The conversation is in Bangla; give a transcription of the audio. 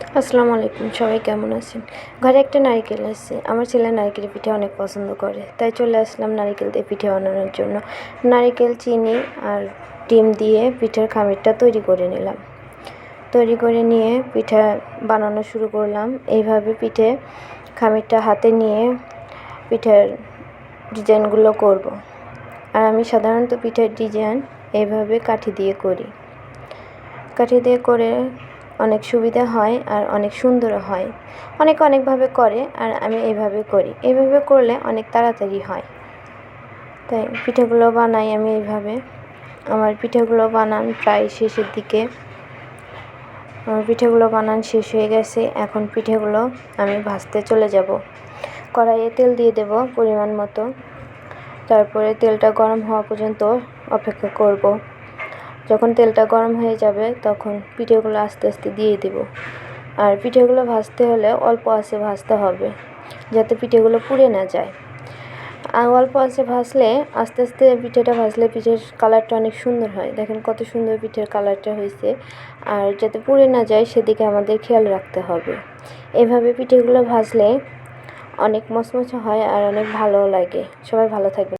আসসালামু আলাইকুম, সবাই কেমন আছেন? ঘরে একটা নারকেল আছে। আমার ছেলে নারকেল পিঠে অনেক পছন্দ করে, তাই চলে আসলাম নারকেল দিয়ে পিঠে বানানোর জন্য। নারকেল, চিনি আর ডিম দিয়ে পিঠার খামিরটা তৈরি করে নিলাম। তৈরি করে নিয়ে পিঠা বানানো শুরু করলাম। এইভাবে পিঠে খামিরটা হাতে নিয়ে পিঠার ডিজাইনগুলো করব। আর আমি সাধারণত পিঠার ডিজাইন এইভাবে কাঠি দিয়ে করি। কাঠি দিয়ে করে অনেক সুবিধা হয় আর অনেক সুন্দরও হয়। অনেকে অনেকভাবে করে আর আমি এইভাবে করি। এইভাবে করলে অনেক তাড়াতাড়ি হয়। তাই পিঠেগুলো বানাই আমি এইভাবে। আমার পিঠেগুলো বানান প্রায় শেষের দিকে। আমার পিঠেগুলো বানান শেষ হয়ে গেছে। এখন পিঠেগুলো আমি ভাজতে চলে যাব। কড়াইয়ে তেল দিয়ে দেব পরিমাণ মতো। তারপরে তেলটা গরম হওয়া পর্যন্ত অপেক্ষা করব। যখন তেলটা গরম হয়ে যাবে, তখন পিঠেগুলো আস্তে আস্তে দিয়ে দেব। আর পিঠেগুলো ভাজতে হলে অল্প আঁচে ভাজতে হবে, যাতে পিঠেগুলো পুড়ে না যায়। আর অল্প আঁচে ভাজলে, আস্তে আস্তে পিঠেটা ভাজলে পিঠের কালারটা অনেক সুন্দর হয়। দেখেন কত সুন্দর পিঠের কালারটা হয়েছে। আর যাতে পুড়ে না যায়, সেদিকে আমাদের খেয়াল রাখতে হবে। এভাবে পিঠেগুলো ভাজলে অনেক মচমচে হয় আর অনেক ভালোও লাগে। সবাই ভালো থাকবে